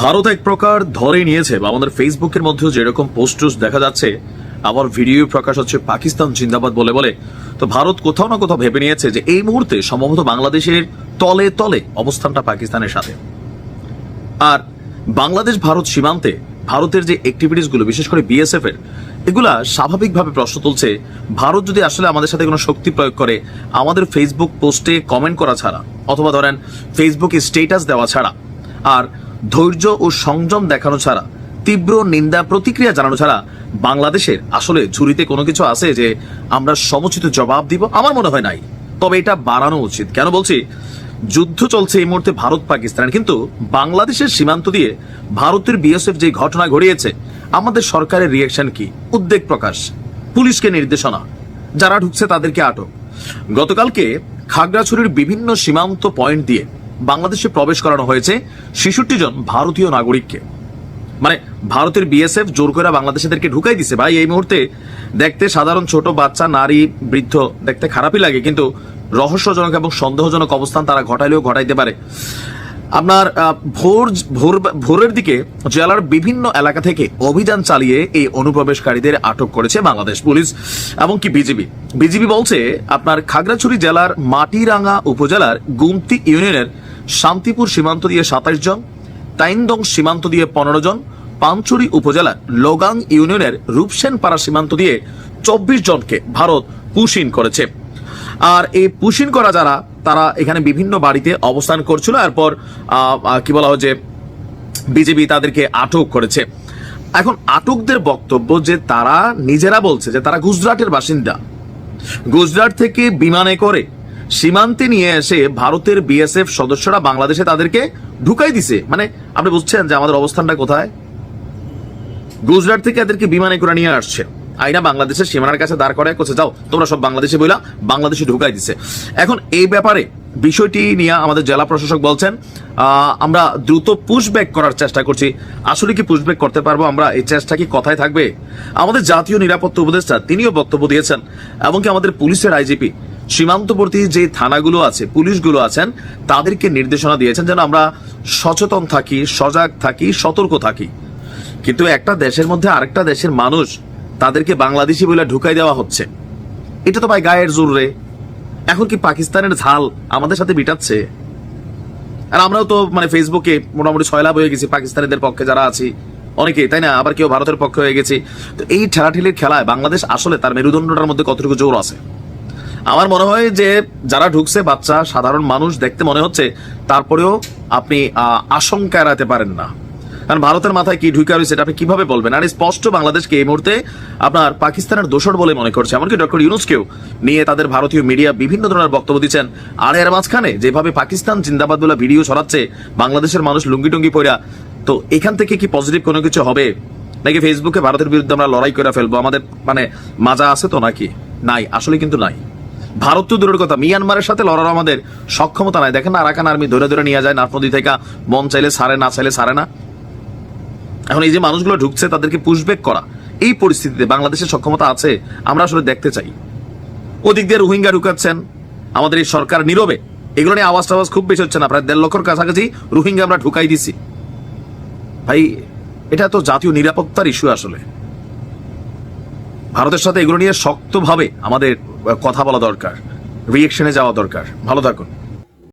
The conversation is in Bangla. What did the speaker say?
ভারত এক প্রকার ধরে নিয়েছে, বা আমাদের ফেসবুকের মধ্যেও যেরকম পোস্টস দেখা যাচ্ছে, আবার ভিডিও প্রকাশ হচ্ছে পাকিস্তান জিন্দাবাদ বলে বলে। তো ভারত কোথাও না কোথাও ভেবে নিয়েছে যে এই মুহূর্তে সম্ভবত বাংলাদেশের তলে তলে অবস্থানটা পাকিস্তানের সাথে। আর বাংলাদেশ ভারত সীমান্তে ভারতের যে অ্যাক্টিভিটিসগুলো, বিশেষ করে বিএসএফ এর, এগুলা স্বাভাবিকভাবে প্রশ্ন তুলছে, ভারত যদি আসলে আমাদের সাথে কোনো শক্তি প্রয়োগ করে, আমাদের ফেসবুক পোস্টে কমেন্ট করা ছাড়া, অথবা ধরেন ফেসবুকে স্টেটাস দেওয়া ছাড়া, আর ধৈর্য ও সংযম দেখানো ছাড়া, তীব্র নিন্দা প্রতিক্রিয়া জানানো ছাড়া বাংলাদেশের আসলে ঝুড়িতে কোনো কিছু আছে যে আমরা সমুচিত জবাব দিব? আমার মনে হয় নাই। তবে এটা বাড়ানো উচিত। কেন বলছি? যুদ্ধ চলছে এই মুহূর্তে ভারত পাকিস্তানের কিন্তু বাংলাদেশের সীমান্ত দিয়ে ভারতের বিএসএফ যে ঘটনা ঘটিয়েছে, আমাদের সরকারের রিয়েকশন কি? উদ্বেগ প্রকাশ, পুলিশকে নির্দেশনা, যারা ঢুকছে তাদেরকে আটক। গতকালকে খাগড়াছড়ির বিভিন্ন সীমান্ত পয়েন্ট দিয়ে বাংলাদেশে প্রবেশ করানো হয়েছে ছেষট্টি জন ভারতীয় নাগরিককে। মানে ভারতের বিএসএফ জোর করে বাংলাদেশিদেরকে ঢুকাই দিছে। ভাই, এই মুহূর্তে দেখতে সাধারণ ছোট বাচ্চা, নারী, বৃদ্ধ দেখতে খারাপই লাগে, কিন্তু রহস্যজনক এবং সন্দেহজনক অবস্থান তারা ঘটাইলেও ঘটাইতে পারে। আপনার ভোর ভোর, ভোরের দিকে জেলার বিভিন্ন এলাকা থেকে অভিযান চালিয়ে এই অনুপ্রবেশকারীদের আটক করেছে বাংলাদেশ পুলিশ এবং এমনকি বিজিবি। বিজিবি বলছে, আপনার খাগড়াছড়ি জেলার মাটিরাঙ্গা উপজেলার গুমতি ইউনিয়নের শান্তিপুর সীমান্ত দিয়ে সাতাশ জন তাইন্দং সীমান্ত দিয়ে পনেরো জন পাঞ্চুরি উপজেলার লোগাং ইউনিয়নের রূপসেনপাড়া সীমান্ত দিয়ে চব্বিশ জনকে ভারত পুশিন করেছে। আর এই পুশিন করা যারা, তারা এখানে বিভিন্ন বাড়িতে অবস্থান করছিল, এরপর কি বলা হয় যে, বিজেপি তাদেরকে আটক করেছে। এখন আটকদের বক্তব্য যে তারা নিজেরা বলছে যে তারা গুজরাটের বাসিন্দা। গুজরাট থেকে বিমানে করে সীমান্তে নিয়ে এসে ভারতের বিএসএফ সদস্যরা বাংলাদেশে তাদেরকে ঢুকাই দিছে। মানে আপনি বুঝছেন যে আমাদের অবস্থানটা কোথায়? গুজরাট থেকে এদেরকে বিমানে করে নিয়ে আসছে। আইনা বাংলাদেশের সীমানার কাছে দাঁড় করে কোথায় যাও, তোমরা সব বাংলাদেশে বইলা বাংলাদেশে ঢুকাই দিছে। এখন এই ব্যাপারে বিষয়টি নিয়ে আমাদের জেলা প্রশাসক বলছেন আমরা দ্রুত পুশব্যাক করার চেষ্টা করছি। আসলে কি পুশব্যাক করতে পারব আমরা? এই চেষ্টা কি কথায় থাকবে? আমাদের জাতীয় নিরাপত্তা উপদেষ্টা তিনিও বক্তব্য দিয়েছেন এবং কি আমাদের পুলিশের আইজিপি সীমান্তবর্তী যে থানাগুলো আছে, পুলিশগুলো আছেন, তাদেরকে নির্দেশনা দিয়েছেন যেন আমরা সচেতন থাকি, সজাগ থাকি, সতর্ক থাকি। কিন্তু একটা দেশের মধ্যে আরেকটা দেশের মানুষ তাদেরকে বাংলাদেশি বলে ঢুকাই দেওয়া হচ্ছে। এটা তো ভাই গায়ের জোর রে। এখন কি পাকিস্তানের ঝাল আমাদের সাথে বিটাচ্ছে আর আমরাও তো মানে ফেসবুকে মোটামুটি ছয়লাভ হয়ে গেছি, পাকিস্তানিদের পক্ষে যারা আছি অনেকে তাই না? আবার কেউ ভারতের পক্ষে হয়ে গেছি। তো এই ঠেলাঠেলির খেলায় বাংলাদেশ আসলে তার মেরুদণ্ডটার মধ্যে কতটুকু জোর আছে? আমার মনে হয় যে যারা ঢুকছে, বাচ্চা, সাধারণ মানুষ, দেখতে মনে হচ্ছে, তারপরেও আপনি আশঙ্কা এড়াতে পারেন না। কারণ ভারতের মাথায় কি ঢুকে রয়েছে এটা আপনি কীভাবে বলবেন? আর স্পষ্ট বাংলাদেশকে এই মুহূর্তে আপনার পাকিস্তানের দোষর বলে মনে করছে। এমনকি ডক্টর ইউনুসকেও নিয়ে তাদের ভারতীয় মিডিয়া বিভিন্ন ধরনের বক্তব্য দিচ্ছেন। আর এর মাঝখানে যেভাবে পাকিস্তান জিন্দাবাদ বলে ভিডিও ছড়াচ্ছে, বাংলাদেশের মানুষ লুঙ্গি টুঙ্গি পড়া তো এখান থেকে কি পজিটিভ কোনো কিছু হবে? নাকি ফেসবুকে ভারতের বিরুদ্ধে আমরা লড়াই করে ফেলব? আমাদের মানে মাজা আছে তো নাকি? নাই, আসলে কিন্তু নাই। ভারত তো দূরের কথা, মিয়ানমারের সাথে লড়ার আমাদের সক্ষমতা নাই। দেখেন আরাকান আর্মি ধরে ধরে নিয়ে যায় নাফ নদী থেকে মন চাইলে সারে, না চাইলে সারে না। এখন এই যে মানুষগুলো ঢুকছে, তাদেরকে পুশব্যাক করা, এই পরিস্থিতিতে বাংলাদেশের সক্ষমতা আছে, আমরা আসলে দেখতে চাই। ওদিক দিয়ে রোহিঙ্গা ঢুকাচ্ছেন, আমাদের এই সরকার নীরবে। এগুলো নিয়ে আওয়াজ টাওয়াজ খুব বেশি হচ্ছে না, প্রায় দেড় লক্ষর কাছাকাছি রোহিঙ্গা আমরা ঢুকাই দিছি। ভাই, এটা তো জাতীয় নিরাপত্তার ইস্যু আসলে। ভারতের সাথে এগুলো নিয়ে শক্তভাবে আমাদের কথা বলা দরকার রিয়েকশনে যাওয়া দরকার। ভালো থাকুন।